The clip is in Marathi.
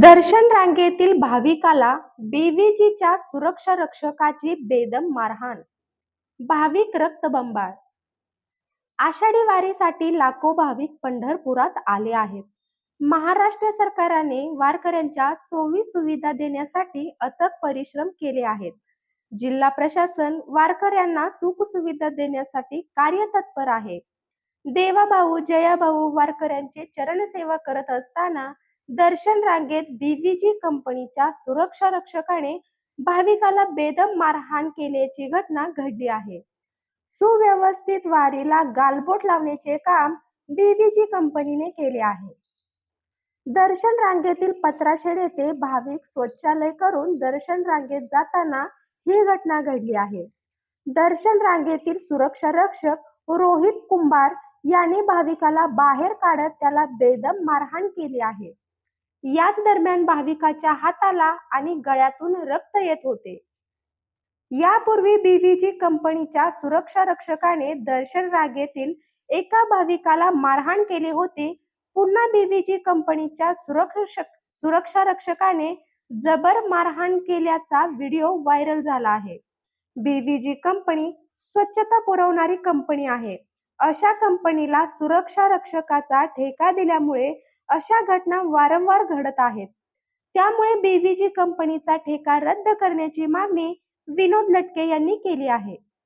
दर्शन रांगेतील भाविकाला बीव्हीजीच्या सुरक्षा रक्षकाची बेदम मारहाण. भाविक रक्तबंबाळ. आषाढी वारीसाठी लाखो भाविक पंढरपुरात आले आहेत. महाराष्ट्र सरकारने वारकऱ्यांच्या सोयी सुविधा देण्यासाठी अथक परिश्रम केले आहेत. जिल्हा प्रशासन वारकऱ्यांना सुख सुविधा देण्यासाठी कार्यतत्पर आहे. देवाभाऊ जयाभाऊ वारकऱ्यांचे चरणसेवा करत असताना दर्शन रांगेत बीव्हीजी कंपनीच्या सुरक्षा रक्षकाने भाविकाला बेदम मारहाण केल्याची घटना घडली आहे. सुव्यवस्थित वारीला गालबोट लावण्याचे काम बीव्हीजी कंपनीने केले आहे. दर्शन रांगेतील पत्राशेड येथे भाविक शौचालय करून दर्शन रांगेत जाताना ही घटना घडली आहे. दर्शन रांगेतील सुरक्षा रक्षक रोहित कुंभार याने भाविकाला बाहेर काढत त्याला बेदम मारहाण केली आहे. याच दरम्यान भाविकाच्या हाताला आणि गळ्यातून रक्त येत होते. यापूर्वी बीबीजी कंपनीच्या सुरक्षा रक्षकाने दर्शन रागेतील एका भाविकाला मारहाण केली होती. पुन्हा बीबीजी कंपनीच्या सुरक्षा सुरक्षा रक्षकाने जबर मारहाण केल्याचा व्हिडिओ व्हायरल झाला आहे. बीव्हीजी कंपनी स्वच्छता पुरवणारी कंपनी आहे. अशा कंपनीला सुरक्षा रक्षकाचा ठेका दिल्यामुळे अशा घटना वारंवार घडत आहेत. त्यामुळे बीव्हीजी कंपनीचा ठेका रद्द करण्याची मागणी विनोद लटके यांनी केली आहे.